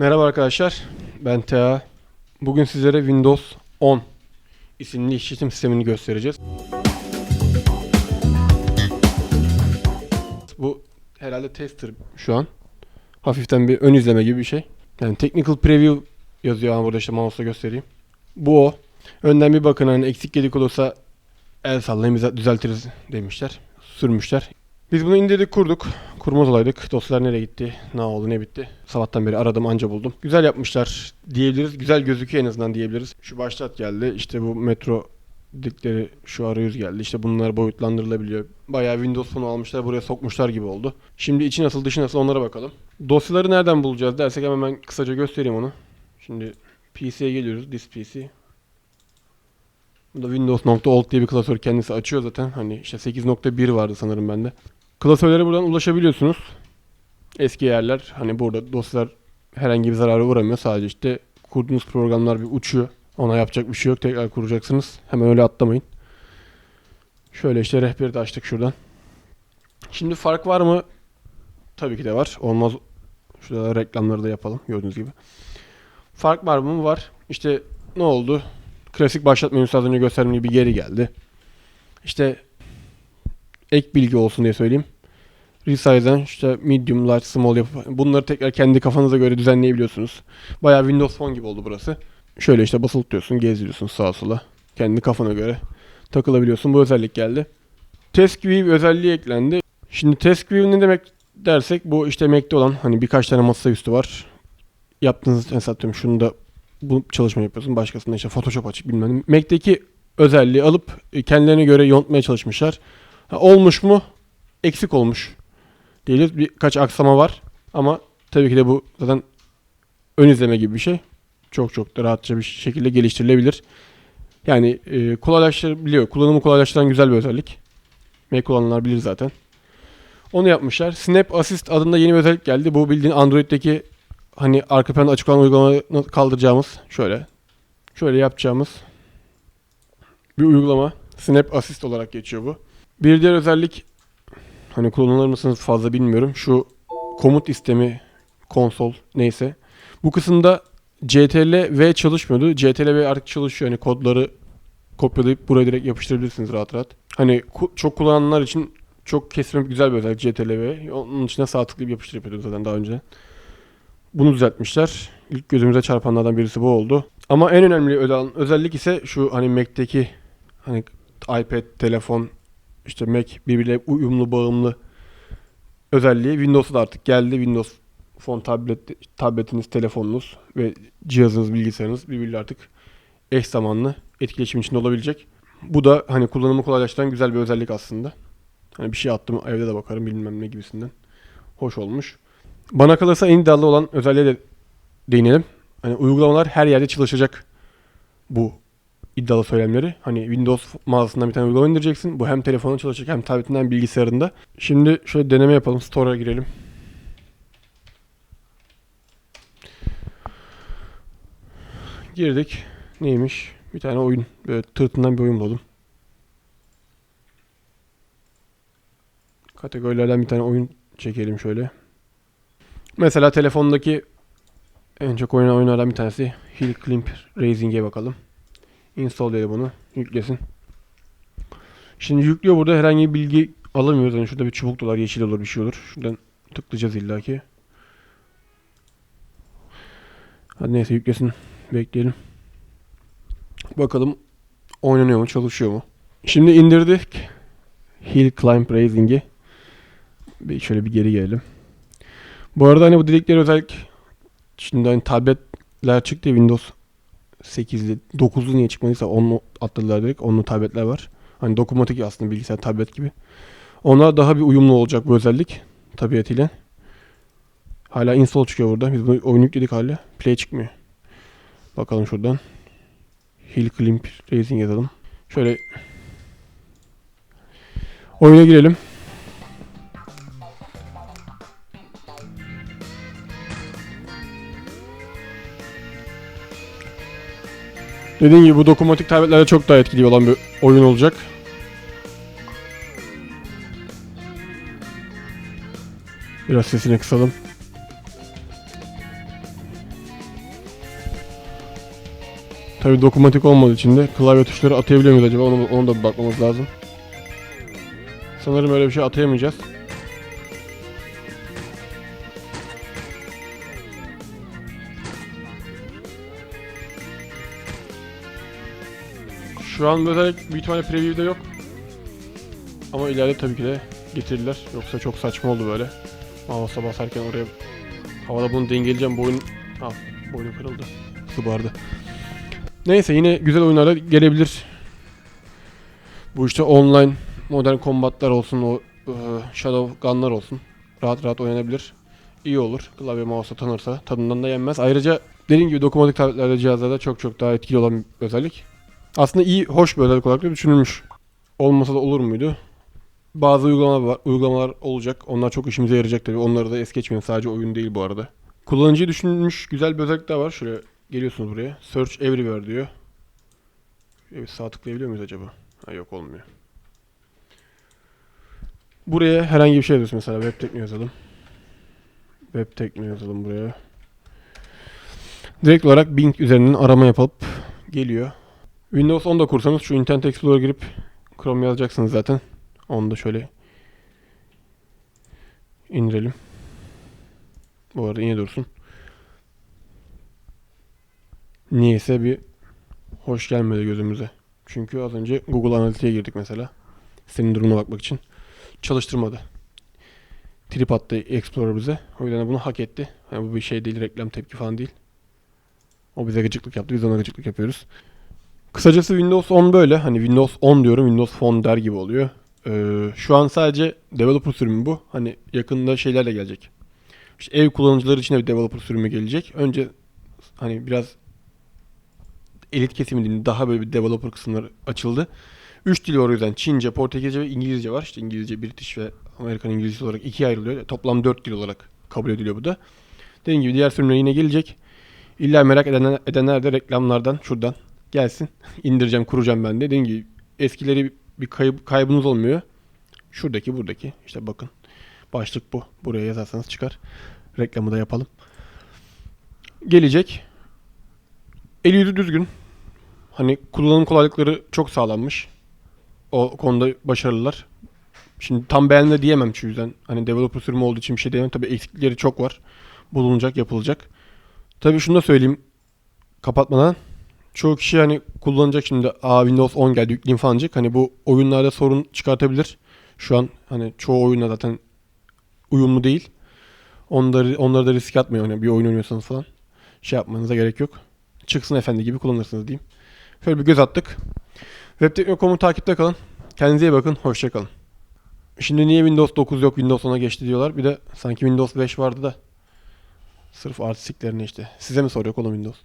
Merhaba arkadaşlar, ben Tea. Bugün sizlere Windows 10 isimli işletim sistemini göstereceğiz. Bu herhalde tester şu an. Hafiften bir ön izleme gibi bir şey. Yani technical preview yazıyor ama burada işte mouse'la göstereyim. Bu o. Önden bir bakın hani eksik gedik olursa el sallayın bize düzeltiriz demişler. Sürmüşler. Biz bunu indirdik kurduk. Kurmaz olaydık. Dosyalar nereye gitti? Ne oldu ne bitti? Sabahtan beri aradım anca buldum. Güzel yapmışlar diyebiliriz. Güzel gözüküyor en azından diyebiliriz. Şu başlat geldi. İşte bu metro dikleri şu arayüz geldi. İşte bunlar boyutlandırılabiliyor. Bayağı Windows Phone'u almışlar buraya sokmuşlar gibi oldu. Şimdi içi nasıl dışı nasıl onlara bakalım. Dosyaları nereden bulacağız dersek hemen ben kısaca göstereyim onu. Şimdi PC'ye geliyoruz. This PC. Bu da Windows.alt diye bir klasör kendisi açıyor zaten. Hani işte 8.1 vardı sanırım bende. Klasörlere buradan ulaşabiliyorsunuz. Eski yerler hani burada dosyalar herhangi bir zarara uğramıyor. Sadece işte kurduğunuz programlar bir uçuyor. Ona yapacak bir şey yok. Tekrar kuracaksınız. Hemen öyle atlamayın. Şöyle işte rehberi de açtık şuradan. Şimdi fark var mı? Tabii ki de var. Olmaz. Şurada reklamları da yapalım gördüğünüz gibi. Fark var mı? Var. İşte ne oldu? Klasik başlat menüsü az önce gösterdiğim gibi geri geldi. İşte ek bilgi olsun diye söyleyeyim. Resize'den işte medium, large, small yap bunları tekrar kendi kafanıza göre düzenleyebiliyorsunuz. Bayağı Windows Phone gibi oldu burası. Şöyle işte basılı tutuyorsun, gezdiriyorsun sağa sola. Kendi kafana göre takılabiliyorsun. Bu özellik geldi. Task View özelliği eklendi. Şimdi Task View ne demek dersek bu işte Mac'te olan hani birkaç tane masaüstü var. Yaptığınız mesela atıyorum şunu da bu çalışma yapıyorsun. Başkasında işte Photoshop açık bilmem ne. Mac'teki özelliği alıp e, kendilerine göre yontmaya çalışmışlar. Ha, olmuş mu? Eksik olmuş. Değiliz. Birkaç aksama var. Ama tabii ki de bu zaten ön izleme gibi bir şey. Çok çok da rahatça bir şekilde geliştirilebilir. Yani e, kolaylaştırabiliyor. Kullanımı kolaylaştıran güzel bir özellik. Mac kullananlar bilir zaten. Onu yapmışlar. Snap Assist adında yeni bir özellik geldi. Bu bildiğin Android'deki hani arka planda açık olan uygulamayı kaldıracağımız şöyle şöyle yapacağımız bir uygulama. Snap Assist olarak geçiyor bu. Bir diğer özellik hani kullanılır mısınız fazla bilmiyorum. Şu komut istemi konsol neyse. Bu kısımda CTRL V çalışmıyordu. CTRL V artık çalışıyor. Hani kodları kopyalayıp buraya direkt yapıştırabilirsiniz rahat rahat. Hani çok kullananlar için çok kesme güzel bir özellik CTRL V. Onun içine sağ tıklayıp yapıştırıp yapıyorduk zaten daha önce. Bunu düzeltmişler. İlk gözümüze çarpanlardan birisi bu oldu. Ama en önemli özellik ise şu hani Mac'teki hani iPad, telefon, işte Mac birbirine uyumlu, bağımlı özelliği Windows'a da artık geldi. Windows Phone tablet, tabletiniz, telefonunuz ve cihazınız, bilgisayarınız birbiriyle artık eş zamanlı etkileşim içinde olabilecek. Bu da hani kullanımı kolaylaştıran güzel bir özellik aslında. Hani bir şey attım evde de bakarım bilmem ne gibisinden. Hoş olmuş. Bana kalırsa en iddialı olan özelliğe de değinelim. Hani uygulamalar her yerde çalışacak bu iddialı söylemleri. Hani Windows mağazasından bir tane uygulama indireceksin. Bu hem telefonun çalışacak hem tabletinden bilgisayarında. Şimdi şöyle deneme yapalım. Store'a girelim. Girdik. Neymiş? Bir tane oyun. Böyle tırtından bir oyun bulalım. Kategorilerden bir tane oyun çekelim şöyle. Mesela telefondaki en çok oynanan oyunlardan bir tanesi Hill Climb Racing'e bakalım. Install edelim bunu. Yüklesin. Şimdi yüklüyor burada herhangi bir bilgi alamıyoruz. Yani şurada bir çubuk dolar, yeşil olur, bir şey olur. Şuradan tıklayacağız illaki. Hadi neyse yüklesin. Bekleyelim. Bakalım oynanıyor mu, çalışıyor mu? Şimdi indirdik. Hill Climb Racing'i. Bir şöyle bir geri gelelim. Bu arada hani bu dedikleri özellik şimdi hani tabletler çıktı Windows 8'li 9'lu niye çıkmadıysa onu atladılar direkt. Onlu tabletler var. Hani dokunmatik aslında bilgisayar tablet gibi. Ona daha bir uyumlu olacak bu özellik tabiatıyla. Hala install çıkıyor burada. Biz bunu oyun yükledik hala. Play çıkmıyor. Bakalım şuradan. Hill Climb Racing yazalım. Şöyle oyuna girelim. Dediğim gibi bu dokunmatik tabletlerde çok daha etkili olan bir oyun olacak. Biraz sesini kısalım. Tabi dokunmatik olmadığı için de klavye tuşları atayabiliyor muyuz acaba? Onu, onu da bir bakmamız lazım. Sanırım öyle bir şey atayamayacağız. Şu an özellik büyük ihtimalle preview'de yok. Ama ileride tabii ki de getirirler. Yoksa çok saçma oldu böyle. Mouse'a basarken oraya havada bunu dengeleyeceğim. Boyun... Ah, boynu kırıldı. Sıbardı. Neyse yine güzel oyunlara gelebilir. Bu işte online modern kombatlar olsun, o e, Shadow Gun'lar olsun. Rahat rahat oynanabilir. İyi olur. Klavye mouse'a tanırsa tadından da yenmez. Ayrıca dediğim gibi dokunmatik tabletlerde cihazlarda çok çok daha etkili olan bir özellik. Aslında iyi, hoş bir özellik olarak da düşünülmüş. Olmasa da olur muydu? Bazı uygulamalar, var, uygulamalar olacak. Onlar çok işimize yarayacak tabii. Onları da es geçmeyin. Sadece oyun değil bu arada. Kullanıcıyı düşünülmüş güzel bir özellik daha var. Şuraya geliyorsunuz buraya. Search Everywhere diyor. Evet sağ tıklayabiliyor muyuz acaba? Ha, yok olmuyor. Buraya herhangi bir şey yazıyorsun mesela. Web tekno yazalım. Web tekno yazalım buraya. Direkt olarak Bing üzerinden arama yapıp geliyor. Windows 10'da kursanız şu Internet Explorer'a girip Chrome yazacaksınız zaten. Onu da şöyle indirelim. Bu arada yine dursun. Niyeyse bir hoş gelmedi gözümüze. Çünkü az önce Google Analytics'e girdik mesela. Senin durumuna bakmak için. Çalıştırmadı. Trip attı Explorer bize. O yüzden de bunu hak etti. Yani bu bir şey değil, reklam tepki falan değil. O bize gıcıklık yaptı, biz ona gıcıklık yapıyoruz. Kısacası Windows 10 böyle. Hani Windows 10 diyorum, Windows Phone der gibi oluyor. Ee, şu an sadece developer sürümü bu. Hani yakında şeyler de gelecek. İşte ev kullanıcıları için de bir developer sürümü gelecek. Önce hani biraz elit kesimi diyeyim, daha böyle bir developer kısımları açıldı. Üç dil var o yüzden. Çince, Portekizce ve İngilizce var. İşte İngilizce, British ve Amerikan İngilizcesi olarak ikiye ayrılıyor. Toplam dört dil olarak kabul ediliyor bu da. Dediğim gibi diğer sürümler yine gelecek. İlla merak edenler, edenler de reklamlardan şuradan gelsin. İndireceğim, kuracağım ben de. Dediğim gibi eskileri bir kayıp, kaybınız olmuyor. Şuradaki, buradaki. İşte bakın. Başlık bu. Buraya yazarsanız çıkar. Reklamı da yapalım. Gelecek. El yüzü düzgün. Hani kullanım kolaylıkları çok sağlanmış. O konuda başarılılar. Şimdi tam beğenme diyemem şu yüzden. Hani developer sürümü olduğu için bir şey diyemem. Tabii eksikleri çok var. Bulunacak, yapılacak. Tabii şunu da söyleyeyim kapatmadan. Çoğu kişi hani kullanacak şimdi Aa Windows 10 geldi yükleyeyim falan diyecek. Hani bu oyunlarda sorun çıkartabilir. Şu an hani çoğu oyuna zaten uyumlu değil. Onları, onları da riske atmayın. Hani bir oyun oynuyorsanız falan. Şey yapmanıza gerek yok. Çıksın efendi gibi kullanırsınız diyeyim. Şöyle bir göz attık. Webtekno.com'u takipte kalın. Kendinize iyi bakın. Hoşçakalın. Şimdi niye Windows 9 yok Windows 10'a geçti diyorlar. Bir de sanki Windows 5 vardı da. Sırf artistliklerine işte. Size mi soruyor oğlum Windows?